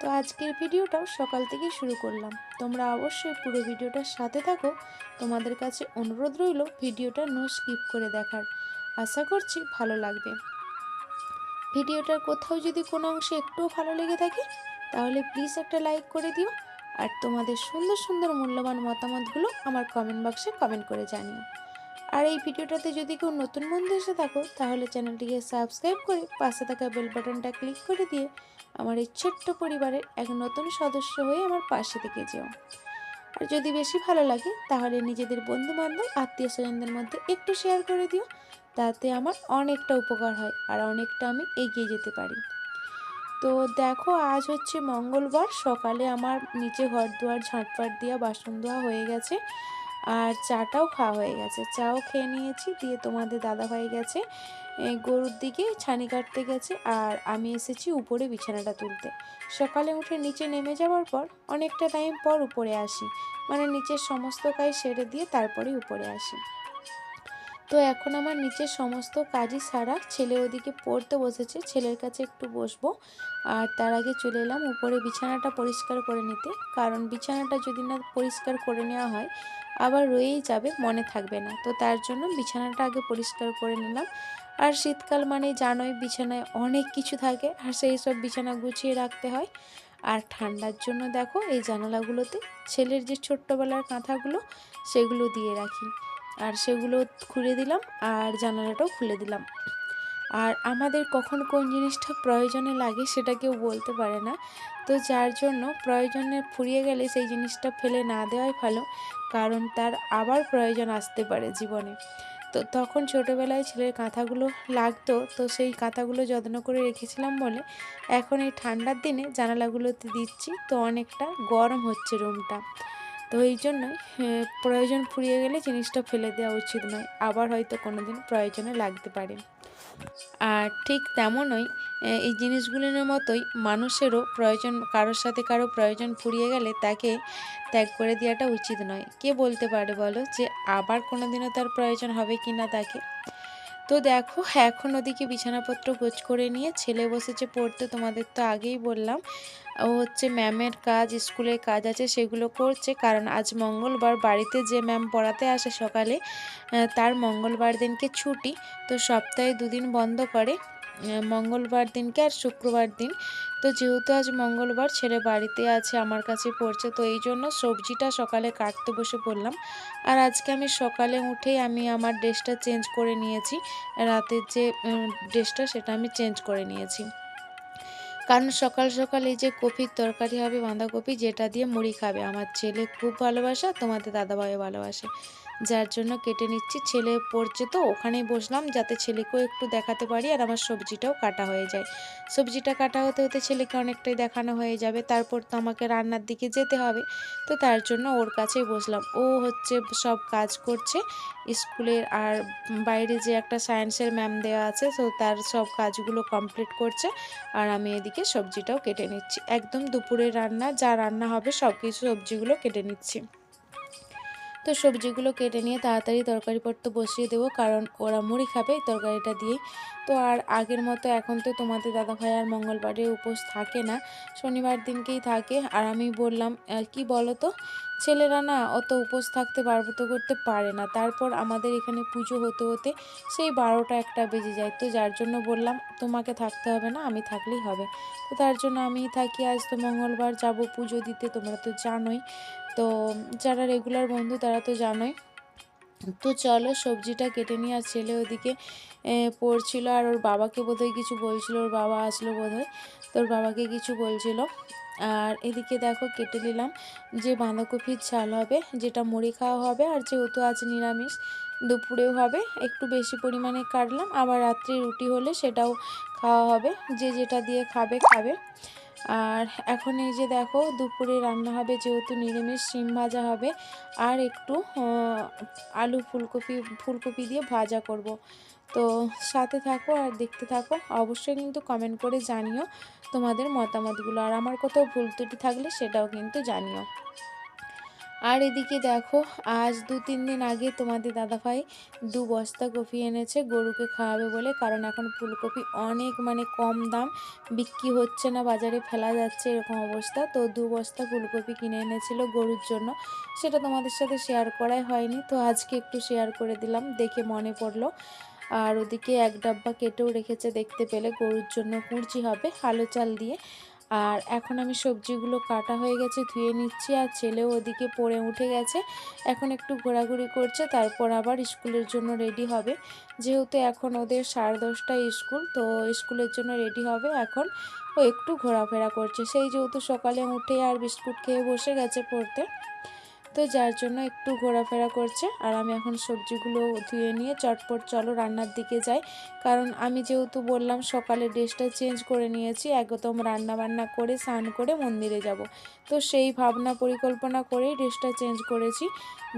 তো আজকের ভিডিওটাও সকাল থেকে শুরু করলাম। তোমরা অবশ্যই পুরো ভিডিওটার সাথে থাকো। তোমাদের কাছে অনুরোধ রইল ভিডিওটা নো স্কিপ করে দেখার। আশা করছি ভালো লাগবে। ভিডিওটার কোথাও যদি কোনো অংশে একটুও ভালো লেগে থাকে, তাহলে প্লিজ একটা লাইক করে দিও। আর তোমাদের সুন্দর সুন্দর মূল্যবান মতামতগুলো আমার কমেন্ট বক্সে কমেন্ট করে জানিও। আর এই ভিডিওটাতে যদি কেউ নতুন বন্ধু এসে থাকো, তাহলে চ্যানেলটিকে সাবস্ক্রাইব করে পাশে থাকা বেল বাটনটা ক্লিক করে দিয়ে আমার এই ছোট্ট পরিবারের এক নতুন সদস্য হয়ে আমার পাশে থেকে যেও। আর যদি বেশি ভালো লাগে, তাহলে নিজেদের বন্ধু বান্ধব আত্মীয় স্বজনদের মধ্যে একটু শেয়ার করে দিও। তাতে আমার অনেকটা উপকার হয় আর অনেকটা আমি এগিয়ে যেতে পারি। তো দেখো, আজ হচ্ছে মঙ্গলবার। সকালে আমার নিচে ঘর দুয়ার ঝাঁটপাট দেওয়া, বাসন ধোয়া হয়ে গেছে। আর চাটাও খাওয়া হয়ে গেছে। চাও খেয়ে নিয়েছি, দিয়ে তোমাদের দাদা হয়ে গেছে গরুর দিকে ছানি কাটতে গেছে, আর আমি এসেছি উপরে বিছানাটা তুলতে। সকালে উঠে নিচে নেমে যাওয়ার পর অনেকটা টাইম পর উপরে আসি মানে নিচের সমস্ত কাজ সেরে দিয়ে তারপরে উপরে আসি। তো এখন আমার নিচের সমস্ত কাজই সারা। ছেলে ওদিকে পড়তে বসেছে, ছেলের কাছে একটু বসবো। আর তার আগে চলে এলাম উপরে বিছানাটা পরিষ্কার করে নিতে। কারণ বিছানাটা যদি না পরিষ্কার করে নেওয়া হয়, আবার রয়েই যাবে, মনে থাকবে না। তো তার জন্য বিছানাটা আগে পরিষ্কার করে নিলাম। আর শীতকাল মানে জানোই বিছানায় অনেক কিছু থাকে, আর সেই সব বিছানা গুছিয়ে রাখতে হয়। আর ঠান্ডার জন্য দেখো এই জানালাগুলোতে ছেলের যে ছোট্টবেলার কাঁথাগুলো, সেগুলো দিয়ে রাখি। আর সেগুলো খুলে দিলাম আর জানালাটাও খুলে দিলাম। আর আমাদের কখন কোন জিনিসটা প্রয়োজনে লাগে সেটা কেউ বলতে পারে না। তো যার জন্য প্রয়োজনে ফুরিয়ে গেলে সেই জিনিসটা ফেলে না দেওয়াই ভালো, কারণ তার আবার প্রয়োজন আসতে পারে জীবনে। তো তখন ছোটোবেলায় ছেলের কাঁথাগুলো লাগতো, তো সেই কাঁথাগুলো যত্ন করে রেখেছিলাম বলে এখন এই ঠান্ডার দিনে জানালাগুলোতে দিচ্ছি, তো অনেকটা গরম হচ্ছে রুমটা তো এই জন্যই প্রয়োজন ফুরিয়ে গেলে জিনিসটা ফেলে দেওয়া উচিত নয়। আবার হয়তো কোনো দিন প্রয়োজনে লাগতে পারে। আর ঠিক তেমনই এই জিনিসগুলির মতোই মানুষেরও প্রয়োজন, কারোর সাথে কারও প্রয়োজন ফুরিয়ে গেলে তাকে ত্যাগ করে দেওয়াটা উচিত নয়। কে বলতে পারে বলো যে, আবার কোনো দিনও তার প্রয়োজন হবে কি না তাকে? তো দেখো হ্যাঁ এখন ওদিকে বিছানাপত্র গোছ করে নিয়ে ছেলে বসেছে পড়তে, তোমাদের তো আগেই বললাম। ও হচ্ছে ম্যামের কাজ, স্কুলের কাজ আছে, সেগুলো করছে। কারণ আজ মঙ্গলবার বাড়িতে যে ম্যাম পড়াতে আসে সকালে তার মঙ্গলবার দিনকে ছুটি। তো সপ্তাহে দুদিন বন্ধ করে। মঙ্গলবার দিনকে আর শুক্রবার দিন। তো যেহেতু আজ মঙ্গলবার, ছেলে বাড়িতে আছে, আমার কাছে পড়ছে, তো এই জন্য সবজিটা সকালে কাটতে বসে পড়লাম। আর আজকে আমি সকালে উঠেই আমি আমার ড্রেসটা চেঞ্জ করে নিয়েছি। রাতের যে ড্রেসটা, সেটা আমি চেঞ্জ করে নিয়েছি। কারণ সকাল সকাল এই যে কপির তরকারি হবে, বাঁধাকপি, যেটা দিয়ে মুড়ি খাবে। আমার ছেলে খুব ভালোবাসা তোমাদের দাদাভাইও ভালোবাসে। যার জন্য কেটে নিচ্ছি। ছেলে পড়ছে তো ওখানেই বসলাম যাতে ছেলেকেও একটু দেখাতে পারি আর আমার সবজিটাও কাটা হয়ে যায়। সবজিটা কাটা হতে হতে ছেলেকে অনেকটাই দেখানো হয়ে যাবে। তারপর তো আমাকে রান্নার দিকে যেতে হবে। তো তার জন্য ওর কাছেই বসলাম। ও হচ্ছে সব কাজ করছে। স্কুলের আর বাইরে যে একটা সায়েন্সের ম্যাম দেওয়া আছে, তো তার সব কাজগুলো কমপ্লিট করছে। আর আমি এদিকে সবজিটাও কেটে নিচ্ছি। একদম দুপুরের রান্না, যা রান্না হবে সব কিছু সবজিগুলো কেটে নিচ্ছি। তো সবজিগুলো কেটে নিয়ে তাড়াতাড়ি তরকারি পত্র বসিয়ে দেবো, কারণ ওরা মুড়ি খাবে তরকারিটা দিয়ে তো আর আগের মতো এখন তো তোমাদের দাদাভাই আর মঙ্গলবারে উপোস থাকে না, শনিবার দিনকেই থাকে। আর আমি বললাম কি বলো তো? ছেলেরা না অত উপোস থাকতে পার্বত করতে পারে না। তারপর আমাদের এখানে পুজো হতে হতে সেই বারোটা একটা বেজে যায়। তো যার জন্য বললাম, তোমাকে থাকতে হবে না, আমি থাকলেই হবে। তো তার জন্য আমি থাকি। আজ তো মঙ্গলবার যাব পুজো দিতে, তোমরা তো জানোই। তো যারা রেগুলার বন্ধু তারা তো জানোই। তো চলো সবজিটা কেটে নিয়ে আর ছেলে ওদিকে পড়ছিল আর ওর বাবাকে বোধহয় কিছু বলছিল, ওর বাবা আসলো বোধহয়, তো ওর বাবাকে কিছু বলছিল। আর এদিকে দেখো কেটে নিলাম যে বাঁধাকপির ঝাল হবে, যেটা মুড়ি খাওয়া হবে আর যেহেতু আজ নিরামিষ, দুপুরেও হবে, একটু বেশি পরিমাণে কাটলাম, আবার রাত্রে রুটি হলে সেটাও খাওয়া হবে, যে যেটা দিয়ে খাবে খাবে। আর এখন এই যে দেখো, দুপুরে রান্না হবে যেহেতু নিরামিষ, শিম ভাজা হবে। আর একটু আলু ফুলকপি ফুলকপি দিয়ে ভাজা করব। তো সাথে থাকো আর দেখতে থাকো। অবশ্যই কিন্তু কমেন্ট করে জানিও তোমাদের মতামতগুলো। আর আমার কোথাও ভুল ত্রুটি থাকলে সেটাও কিন্তু জানিও। আর এদিকে দেখো, আজ দু তিন দিন আগে তোমাদের দাদাভাই দু বস্তা কপি এনেছে, গরুকে খাওয়াবে বলে। কারণ এখন ফুলকপি অনেক মানে কম দাম, বিক্রি হচ্ছে না, বাজারে ফেলা যাচ্ছে এরকম অবস্থা। তো দু বস্তা ফুলকপি কিনে এনেছিল গরুর জন্য। সেটা তোমাদের সাথে শেয়ার করাই হয়নি, তো আজকে একটু শেয়ার করে দিলাম, দেখে মনে পড়ল। আর ওদিকে এক ডাব্বা কেটেও রেখেছে, দেখতে পেলে গরুর জন্য কুর্চি হবে, আলো চাল দিয়ে। আর এখন আমি সবজিগুলো কাটা হয়ে গেছে, ধুয়ে নিচ্ছি আর ছেলেও ওদিকে পড়ে উঠে গেছে। এখন একটু ঘোরাঘুরি করছে, তারপর আবার স্কুলের জন্য রেডি হবে। যেহেতু এখন ওদের সাড়ে দশটায় স্কুল, তো স্কুলের জন্য রেডি হবে। এখন ও একটু ঘোরাফেরা করছে। সেই যেহেতু সকালে উঠে আর বিস্কুট খেয়ে বসে গেছে পড়তে তো যার জন্য একটু ঘোরাফেরা করছে। আর আমি এখন সবজিগুলো ধুয়ে নিয়ে চটপট চলো রান্নার দিকে যাই। কারণ আমি যেহেতু বললাম সকালে ড্রেসটা চেঞ্জ করে নিয়েছি, একদম রান্না বান্না করে, স্নান করে মন্দিরে যাব। তো সেই ভাবনা পরিকল্পনা করেই ড্রেসটা চেঞ্জ করেছি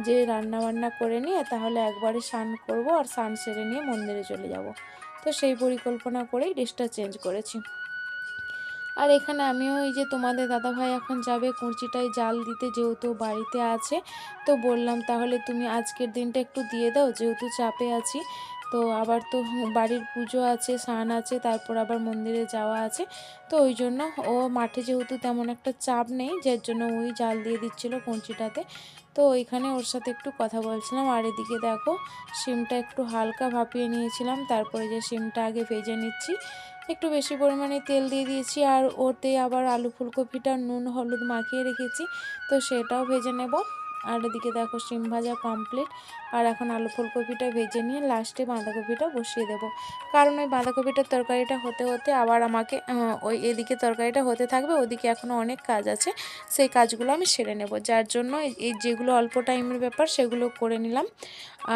যে রান্না বান্না করে নিয়ে তাহলে একবারে স্নান করব আর স্নান সেরে নিয়ে মন্দিরে চলে যাব। তো সেই পরিকল্পনা করেই ড্রেসটা চেঞ্জ করেছি। আর এখানে আমিও ওই যে তোমাদের দাদাভাই এখন যাবে কুঁচিটায় জাল দিতে, যেহেতু বাড়িতে আছে, তো বললাম তাহলে তুমি আজকের দিনটা একটু দিয়ে দাও, যেহেতু চাপে আছি। তো আবার তো বাড়ির পুজো আছে, স্নান আছে, তারপর আবার মন্দিরে যাওয়া আছে। তো ওই জন্য ও মাঠে যেহেতু তেমন একটা চাপ নেই, যার জন্য ওই জাল দিয়ে দিচ্ছিল কঞ্চিটাতে তো ওইখানে ওর সাথে একটু কথা বলছিলাম, আর এদিকে দেখো শিমটা একটু হালকা ভাপিয়ে নিয়েছিলাম, তারপরে যে শিমটা আগে ভেজে নিচ্ছি একটু বেশি পরিমাণে তেল দিয়ে দিয়েছি আর ওতে আবার আলু ফুলকপিটা নুন হলুদ মাখিয়ে রেখেছি, তো সেটাও ভেজে নেব। আর এদিকে দেখো শিম ভাজা কমপ্লিট আর এখন আলু ফুলকপিটা ভেজে নিয়ে লাস্টে বাঁধাকপিটা বসিয়ে দেবো। কারণ ওই বাঁধাকপিটার তরকারিটা হতে হতে আবার আমাকে ওই এদিকে তরকারিটা হতে থাকবে, ওদিকে এখনও অনেক কাজ আছে। সেই কাজগুলো আমি সেরে নেব। যার জন্য এই যেগুলো অল্প টাইমের ব্যাপার সেগুলো করে নিলাম।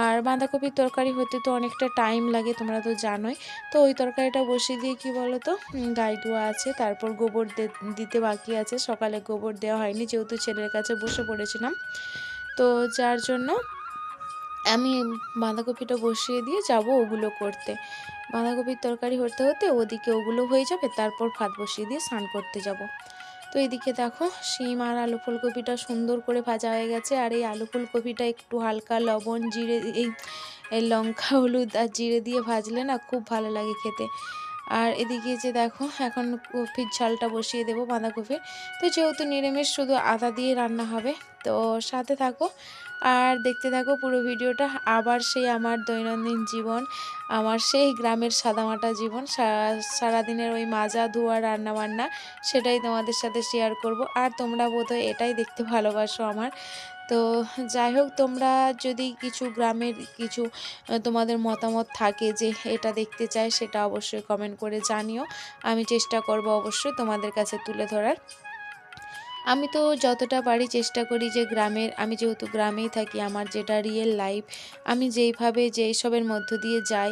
আর বাঁধাকপির তরকারি হতে তো অনেকটা টাইম লাগে, তোমরা তো জানোই। তো ওই তরকারিটা বসিয়ে দিয়ে কি বলো তো গাই ধোয়া আছে, তারপর গোবর দিতে বাকি আছে। সকালে গোবর দেওয়া হয়নি, যেহেতু ছেলের কাছে বসে পড়েছিলাম। তো যার জন্য আমি বাঁধাকপিটা বসিয়ে দিয়ে যাব ওগুলো করতে। বাঁধাকপির তরকারি হতে হতে ওদিকে ওগুলো হয়ে যাবে, তারপর ভাত বসিয়ে দিয়ে স্নান করতে যাব। তো এদিকে দেখো শিম আর আলু ফুলকপিটা সুন্দর করে ভাজা হয়ে গেছে, আর এই আলু ফুলকপিটা একটু হালকা লবণ, জিরে, এই লঙ্কা, হলুদ আর জিরে দিয়ে ভাজলে না খুব ভালো লাগে খেতে। আর এদিকে যে দেখো, এখন কপির ঝালটা বসিয়ে দেবো বাঁধাকপির। তো যেহেতু নিরামিষ, শুধু আদা দিয়ে রান্না হবে, তো সাথে থাকো। আর দেখতে থাকো পুরো ভিডিওটা, আবার সেই আমার দৈনন্দিন জীবন, আমার সেই গ্রামের সাদামাটা জীবন সারাদিনের ওই মাজা ধোয়া রান্না বান্না সেটাই তোমাদের সাথে শেয়ার করব। আর তোমরা বোধহয় এটাই দেখতে ভালোবাসো আমার। তো যাই হোক, তোমরা যদি কিছু গ্রামের কিছু তোমাদের মতামত থাকে যে এটা দেখতে চাই সেটা অবশ্যই কমেন্ট করে জানিও। আমি চেষ্টা করব অবশ্যই তোমাদের কাছে তুলে ধরার। আমি তো যতটা পারি চেষ্টা করি যে গ্রামের, আমি যেহেতু গ্রামেই থাকি, আমার যেটা রিয়েল লাইফ আমি যেইভাবে যেই সবের মধ্য দিয়ে যাই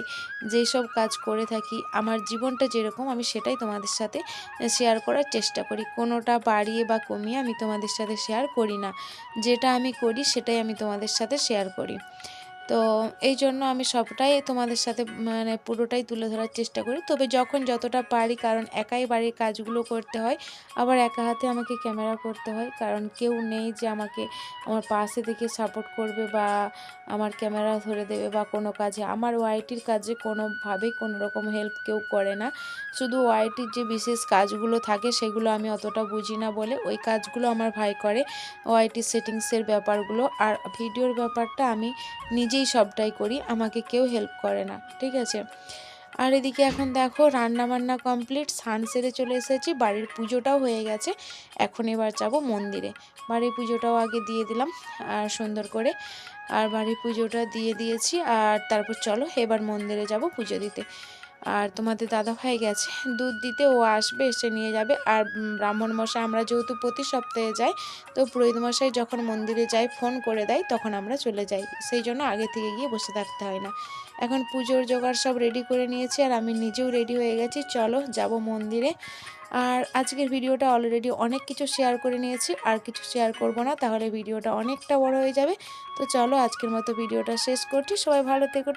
যেই সব কাজ করে থাকি, আমার জীবনটা যেরকম, আমি সেটাই তোমাদের সাথে শেয়ার করার চেষ্টা করি। কোনোটা বাড়িয়ে বা কমিয়ে আমি তোমাদের সাথে শেয়ার করি না। যেটা আমি করি, সেটাই আমি তোমাদের সাথে শেয়ার করি। তো এই জন্য আমি সবটাই তোমাদের সাথে মানে পুরোটাই তুলে ধরার চেষ্টা করি। তবে যখন যতটা পারি, কারণ একাই বাড়ির কাজগুলো করতে হয়, আবার একা হাতে আমাকে ক্যামেরা করতে হয়, কারণ কেউ নেই যে আমাকে আমার পাশে থেকে সাপোর্ট করবে বা আমার ক্যামেরা ধরে দেবে বা কোনো কাজে। আমার ওয়াইটির কাজে কোনোভাবেই কোনো রকম হেল্প কেউ করে না। শুধু ওয়াইটির যে বিশেষ কাজগুলো থাকে, সেগুলো আমি অতটা বুঝি না বলে ওই কাজগুলো আমার ভাই করে। ওয়াইটির সেটিংসের ব্যাপারগুলো, আর ভিডিওর ব্যাপারটা আমি নিজেই নিজেই সবটাই করি, আমাকে কেউ হেল্প করে না, ঠিক আছে? আর এদিকে এখন দেখো রান্না বান্না কমপ্লিট সান সেরে চলে এসেছি, বাড়ির পুজোটাও হয়ে গেছে, এখন এবার যাব মন্দিরে। বাড়ির পুজোটাও আগে দিয়ে দিলাম আর সুন্দর করে। আর বাড়ির পুজোটা দিয়ে দিয়েছি, আর তারপর চলো, এবার মন্দিরে যাব পুজো দিতে। আর তোমাদের দাদা ভাই গেছে। দুধ দিতে ও আসবে, এসে নিয়ে যাবে। আর ব্রাহ্মণ মশাই, আমরা যেহেতু প্রতি সপ্তাহে যাই, তো পুরোহিত মশাই যখন মন্দিরে যাই ফোন করে দেয়, তখন আমরা চলে যাই। সেই জন্য আগে থেকে গিয়ে বসে থাকতে হয় না। এখন পুজোর জোগাড় সব রেডি করে নিয়েছি, আর আমি নিজেও রেডি হয়ে গেছি। চলো, যাব মন্দিরে। আর আজকের ভিডিওটা অলরেডি অনেক কিছু শেয়ার করে নিয়েছি। আর কিছু শেয়ার করব না, তাহলে ভিডিওটা অনেকটা বড় হয়ে যাবে। তো চলো, আজকের মতো ভিডিওটা শেষ করছি। সবাই ভালো থেকো